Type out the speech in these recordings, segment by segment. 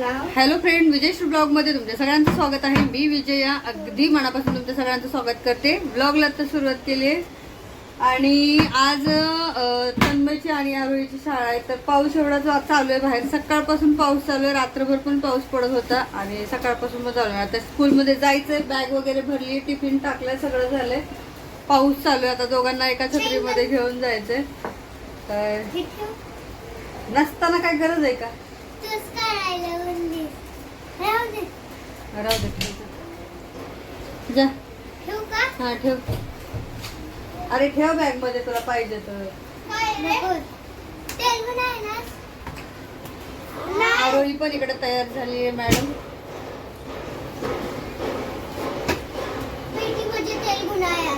Hello friend विजय ब्लॉगमध्ये तुमच्या सगळ्यांचं स्वागत आहे. मी विजया अगदी मनापासून तुमच्या सगळ्यांचं स्वागत करते. ब्लॉगला तर सुरुवात केली आहे आणि आज तन्मयची आणि आरोहीची शाळा आहे. तर पाऊस एवढा जो चालू आहे बाहेर. सकाळपासून पाऊस चालू आहे. रात्रभर पण पाऊस पडत होता. आणि सकाळपासून पण चालू आहे. आता स्कूलमध्ये जायचंय. बॅग वगैरे भरली. टिफिन टाकलंय. सगळं झालंय. पाऊस चालू आहे. आता दोघांना एका छत्रीमध्ये घेऊन जायचंय. तर नसताना काय गरज आहे का? राहू दे ठेव. जा. हा ठेव. अरे ठेव बॅगमध्ये तुला पाहिजे तर. आरोही पण इकडे तयार झाली आहे मॅडम.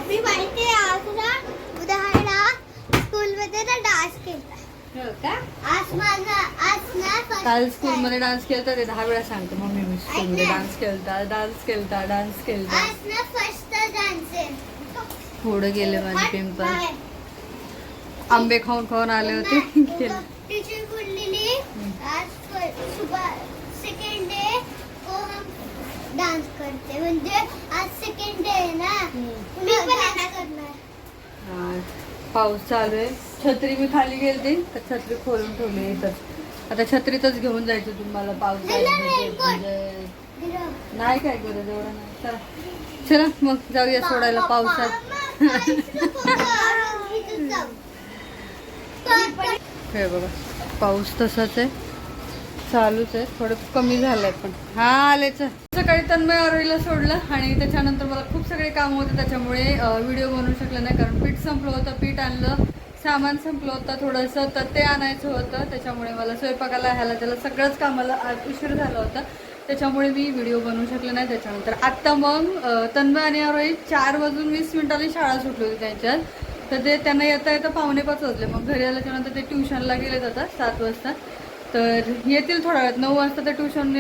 मी माहिती आहे आज ना उदाहरणा स्कूलमध्ये ना डान्स केला हो का आज माझा आज ना first काल time. स्कूल मध्ये डान्स केलता ते दहा वेळा सांगतो मम्मी मी स्कूल मध्ये डान्स केलता डान्स केलता डान्स केलता. आज ना फर्स्ट डान्स आहे. पुढे गेले माझे पिंपल. आंबे खाऊन खाऊन आले होते. केलं टीचर बोललेली आज सुबह सेकंड डे को हम डान्स करते. म्हणजे आज सेकंड डे आहे ना? मी पण डान्स करणार. पाऊस चालू आहे. छत्री मी खाली गेलते तर छत्री खोलून ठेवली इथंच. आता छत्रीतच घेऊन जायचं तुम्हाला पाऊस नाही, म्हणजे-. नाही काय गरज एवढं नाही चला. चला मग जाऊया सोडायला पावसात हे बघा पाऊस तसाच आहे. चालूच आहे थोडं कमी झालंय पण. हा आलेच सकाळी तन्मय आरोईला सोडलं आणि त्याच्यानंतर मला खूप सगळे काम होते त्याच्यामुळे व्हिडिओ बनवू शकलं नाही कारण पीठ संपलं होतं पीठ आणलं. सामान संपलं होतं थोडंसं तर ते आणायचं होतं. त्याच्यामुळे मला स्वयंपाकाला ह्याला त्याला सगळंच कामाला आज उशीर झाला होता. त्याच्यामुळे मी व्हिडिओ बनवू शकले नाही त्याच्यानंतर. आत्ता मग तन्मय आणि आरोही चार वाजून वीस मिनिटांनी शाळा सुटली होती त्यांच्यात. तर ते त्यांना येता येता पावणे पाच वाजले. मग घरी आल्याच्यानंतर ते ट्युशनला गेले जातात सात वाजता. तर येतील थोड्या वेळात नऊ वाजता ते ट्युशन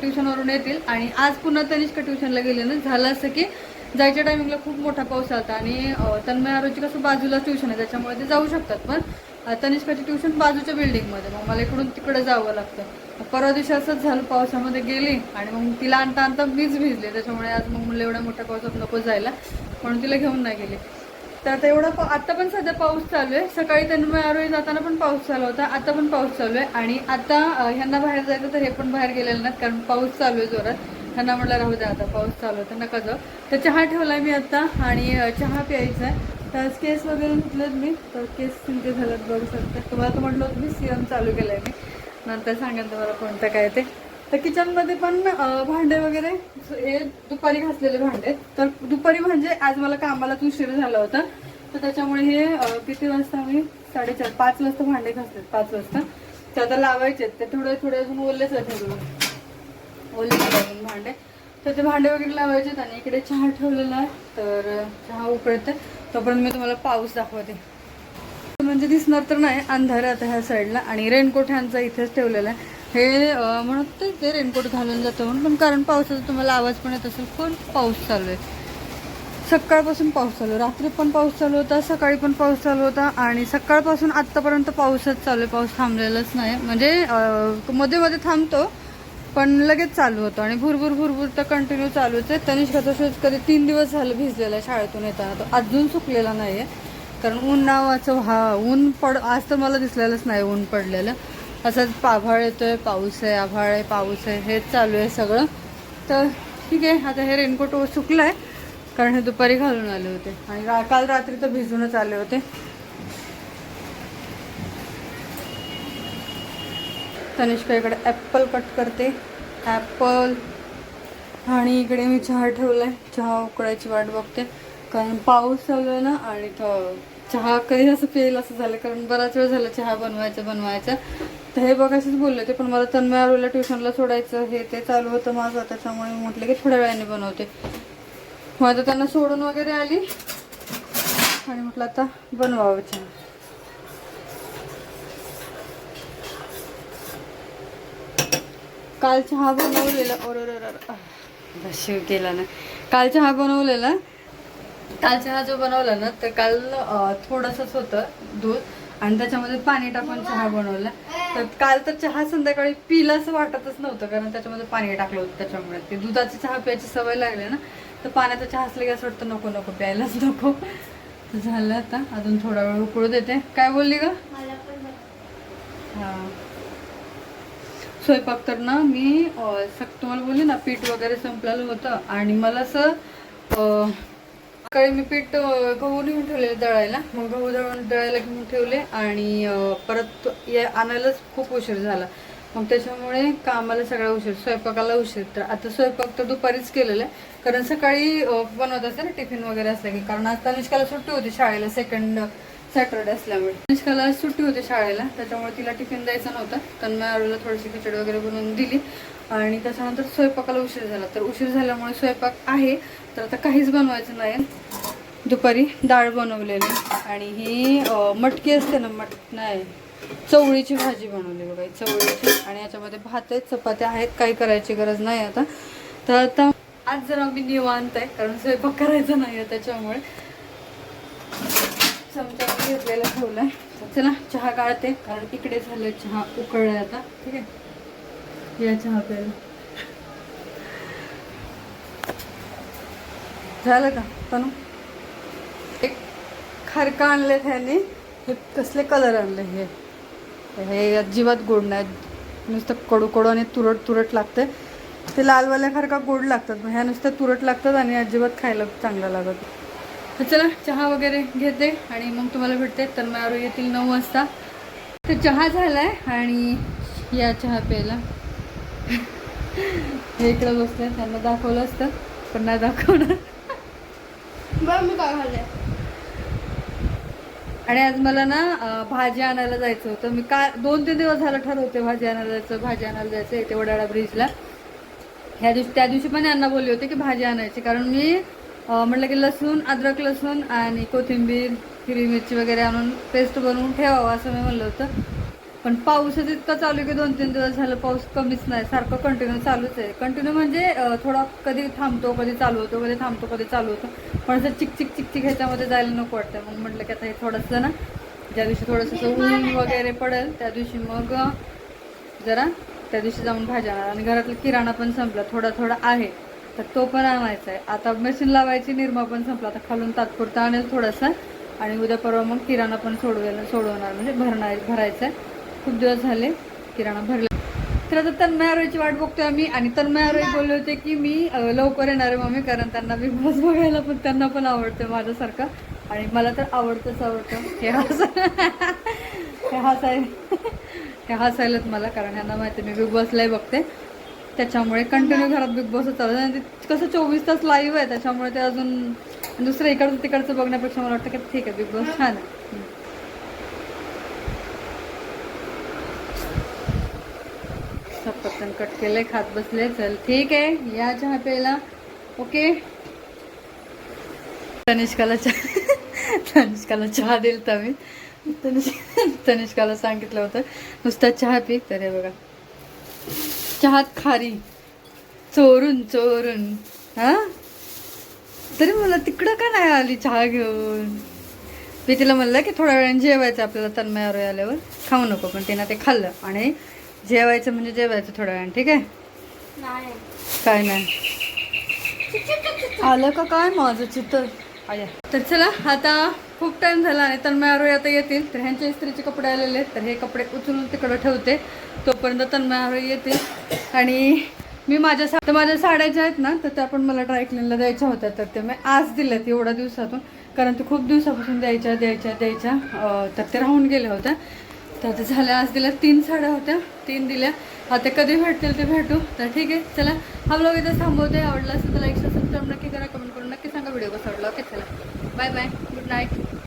ट्युशनवरून येतील. आणि आज पुन्हा तनिष्का ट्युशनला गेले ना. झालं असं की जायच्या टायमिंगला खूप मोठा पाऊस आला आणि तन्मय आरोची कसं बाजूला ट्युशन आहे त्याच्यामुळे ते जाऊ शकतात. पण तनिष्काची ट्युशन बाजूच्या बिल्डिंगमध्ये मग मला इकडून तिकडे जावं लागतं. परवा दिवशी असंच झालं पावसामध्ये गेली आणि मग तिला आणता आणता मीच भिजले. त्याच्यामुळे आज मग मुलं एवढ्या मोठ्या पावसात नको जायला. म्हणून तिला घेऊन नाही गेले. तर आता एवढा पा- आता पण सध्या पाऊस चालू आहे. सकाळी तन्मय आरोही जाताना पण पाऊस चालू होता. आता पण पाऊस चालू आहे. आणि आता ह्यांना बाहेर जायचं तर हे पण बाहेर गेलेले नाहीत कारण पाऊस चालू आहे जोरात. त्यांना म्हटलं राहू द्या आता पाऊस चालू आहे नका जाऊ. तर चहा ठेवलाय मी आता आणि चहा प्यायचा आहे तर केस वगैरे धुतलेत मी तर केस सिंके झालेत बघू शकता. तुम्हाला तर म्हटलं होतं मी सीएम चालू केलं आहे मी. नंतर सांगेन तुम्हाला कोणतं काय ते. तर किचनमध्ये पण भांडे वगैरे हे दुपारी घासलेले भांडे. तर दुपारी म्हणजे आज मला कामालाच उशीर झाला होता. तर त्याच्यामुळे हे किती वाजता मी साडेचार पाच वाजता भांडे घासलेत पाच वाजता. तर आता लावायचे आहेत. ते थोडे थोडे अजून ओलेच आहेत ओले बघा. अजून भांडे. तर ते भांडे वगैरे लावायचे आणि इकडे चहा ठेवलेला आहे. तर चहा उकळते तोपर्यंत मी तुम्हाला पाऊस दाखवते. म्हणजे दिसणार तर नाही अंधार आता ह्या साईडला. आणि रेनकोट ह्यांचा इथेच ठेवलेला आहे. हे म्हणत होते ते रेनकोट घालून जातो म्हणून. पण कारण पावसाचा तुम्हाला आवाज पण येत असेल पण पाऊस चालू आहे. सकाळपासून पाऊस चालू आहे. रात्री पण पाऊस चालू होता सकाळी पण पाऊस चालू होता. आणि सकाळपासून आत्तापर्यंत पाऊसच चालू आहे. पाऊस थांबलेलाच नाही. म्हणजे मध्ये मध्ये थांबतो पण लगेच चालू होतं आणि भुरभुर भुरभुर तर कंटिन्यू चालूच आहे. तनिष्काचा शूज कधी तीन दिवस झालं भिजलेला आहे शाळेतून येताना. तो अजून सुकलेला नाही आहे कारण ऊन नावाचं हा ऊन पड आज तर मला दिसलेलंच नाही ऊन पडलेलं. असंच आभाळ येतोय पाऊस आहे आभाळ आहे पाऊस आहे हेच चालू आहे सगळं. तर ठीक आहे आता हे रेनकोट सुकलं आहे कारण हे दुपारी घालून आले होते. आणि काल रात्री तर भिजूनच आले होते. तनिष्का इकडे ॲप्पल कट करते. ॲप्पल आणि इकडे मी चहा ठेवला आहे चहा उकळायची वाट बघते. कारण पाऊस चालू आहे ना आणि तो चहा कधी असं पेल असं झालं. कारण बराच वेळ झाला चहा बनवायचं बनवायचा. तर हे बघायचंच बोलले होते पण मला तन्मय आरोला ट्युशनला सोडायचं हे ते चालू होतं माझं. त्याच्यामुळे मी म्हटलं की थोड्या वेळाने बनवते. मग आता त्यांना सोडून वगैरे आली. आणि म्हटलं आता बनवावं चहा. काल चहा बनवलेला. ओर शिव केला ना. काल चहा बनवलेला? काल चहा जो बनवला ना तर काल थोडंसंच होतं दूध. आणि त्याच्यामध्ये पाणी टाकून चहा बनवला. तर काल तर चहा संध्याकाळी पिला असं वाटतच नव्हतं कारण त्याच्यामध्ये पाणी टाकलं होतं त्याच्यामुळे. ते दुधाची चहा प्यायची सवय लागली ना तर पाण्याचा चहा असलं की असं वाटतं नको नको प्यायलाच नको. झालं आता. अजून थोडा वेळ उकळू देते. काय बोलली का मला पण बघ. हा. स्वयंपाक तर ना मी अं, सक तुम्हाला बोलले ना पीठ वगैरे संपलेलं होतं आणि मला असं सकाळी मी पीठ गहू नेऊन ठेवले दळायला. मग गहू दळून दळायला घेऊन ठेवले आणि परत ये आणायलाच खूप उशीर झाला. मग त्याच्यामुळे कामाला सगळा उशीर स्वयंपाकाला उशीर. तर आता स्वयंपाक तर दुपारीच केलेला आहे. कारण सकाळी बनवत असते ना टिफिन वगैरे असलं की कारण आज तनिष्काला सुट्टी होती शाळेला सेकंड सॅटरडे असल्यामुळे. अनुष्काला आज सुट्टी होती शाळेला त्याच्यामुळे तिला टिफिन द्यायचा नव्हता. त्यांना आरूला थोडीशी खिचडी वगैरे बनवून दिली. आणि त्याच्यानंतर स्वयंपाकाला उशीर झाला. तर उशीर झाल्यामुळे स्वयंपाक आहे. तर आता काहीच बनवायचं नाही. दुपारी डाळ बनवलेली. आणि ही मटकी असते ना मट नाही चवळीची भाजी बनवली बघा चवळीची. आणि याच्यामध्ये भात आहेत चपात्या आहेत काही करायची गरज नाही आता. तर आता आज जरा मी निवांत आहे कारण स्वयंपाक करायचा नाही आहे त्याच्यामुळे. चमचा घेतलेला ठेवला आहे चला चहा काढते कारण इकडे झालं चहा उकळला आता. ठीक आहे? या चहा प्यायला. झालं का तनु? एक खारका आणले त्याने. हे कसले कलर आणले हे? हे अजिबात गोड नाही. नुसतं कडू कडू आणि तुरट तुरट लागते ते लालवाल्यासारखा गोड लागतात मग ह्या नुसत्या तुरट लागतात आणि अजिबात खायला चांगलं लागत चला चहा वगैरे घेते आणि मग तुम्हाला भेटते. तन्मयावर येतील नऊ वाजता. तर चहा झालाय आणि या चहा प्यायला. हे इकडे बसले त्यांना दाखवलं असतं पण नाही दाखवणार. बरं मी काय खाल्लंय? आणि आज मला ना भाजी आणायला जायचं होतं. मी का दोन तीन दिवस झालं ठरवते भाजी आणायला जायचं भाजी आणायला जायचं इथे वडाळा ब्रिजला ह्या दिवशी त्या दिवशी पण यांना बोलले होते की भाजी आणायची कारण मी म्हटलं की लसूण अद्रक लसूण आणि कोथिंबीर हिरवी मिरची वगैरे आणून पेस्ट बनवून ठेवावं असं मी म्हणलं होतं. पण पाऊसच इतका चालू आहे की दोन तीन दिवस झालं पाऊस कमीच नाही. सारखं कंटिन्यू चालूच आहे. कंटिन्यू म्हणजे थोडा कधी थांबतो कधी चालू होतो कधी थांबतो कधी चालू होतो. पण असं चिक चिक चिक चिक ह्याच्यामध्ये जायला नको वाटतं. मग म्हटलं की आता हे थोडंसं ना ज्या दिवशी थोडंसं ऊन वगैरे पडेल त्या दिवशी मग जरा त्या दिवशी जाऊन भाज्या आणि घरातला किराणा पण संपला. थोडा थोडा आहे. तर तो पण आणायचा आहे. आता मशीन लावायची निर्मा पण संपला. आता खालून तात्पुरता आणेल थोडासा. आणि उद्या परवा मग किराणा पण सोडवेल सोडवणार. म्हणजे भरणार भरायचा आहे. खूप दिवस झाले किराणा भरला. तर आता तन्मय आरोयची वाट बघतोय आम्ही. आणि तन्मय आरोय बोलले होते की मी लवकर येणार आहे मम्मी कारण त्यांना बिग बॉस बघायला पण त्यांना पण आवडतं माझ्यासारखं. आणि मला तर आवडतंच आवडतं. हे हस हे हसाय हे हसायलाच मला कारण ह्यांना माहिती आहे, मी बिग बॉसलाही बघते. त्याच्यामुळे कंटिन्यू घरात बिग बॉस चालू आहे. आणि ते कसं चोवीस तास लाईव्ह आहे त्याच्यामुळे ते अजून दुसरं इकडचं तिकडचं बघण्यापेक्षा मला वाटतं की ठीक आहे बिग बॉस छान आहे. कट केले खात बसले. चल ठीक आहे. या चहा प्यायला. ओके तनिष्काला चहा तनिष्काला चहा दिलता मी. तनिष तनिष्काला सांगितलं होतं नुसता चहा पी. तर हे बघा. चहात खारी. चोरून चोरून. हा? तरी मला तिकडं का नाही आली चहा घेऊन? मी तिला म्हणलं की थोड्या वेळाने जेवायचं आपल्याला तन्मयावर आल्यावर. खाऊ नको पण तिनं ते खाल्लं. आणि जेवायचं म्हणजे जेवायचं थोड्या वेळाने ठीक आहे? नाही. काय नाही. आलं का काय माझं चित्र आया. तर चला आता खूप टाइम झाला आणि तन्मय आरोही आता येतील. तर ह्यांच्या इस्त्रीचे कपडे आलेले आहेत. तर हे कपडे उचलून तिकडं ठेवते. तोपर्यंत तन्मय आरोही येतील. आणि मी माझ्या सा तर माझ्या साड्या ज्या आहेत ना तर त्या पण मला ड्रायक्लिनला द्यायच्या होत्या. तर ते मी आज दिल्यात एवढ्या दिवसातून. कारण ते खूप दिवसापासून द्यायच्या द्यायच्या द्यायच्या. तर ते राहून गेल्या होत्या. तर आता झाल्या आज दिल्या तीन साड्या होत्या. तीन दिल्या. आता कधी भेटतील ते भेटू. तर ठीक आहे चला. हा ब्लॉग इथं थांबवते. आवडला असेल तर लाईक सबस्क्राईब नक्की करा. कमेंट करून नक्की सांगा व्हिडिओ कसा आवडला ओके चला बाय बाय गुड नाईट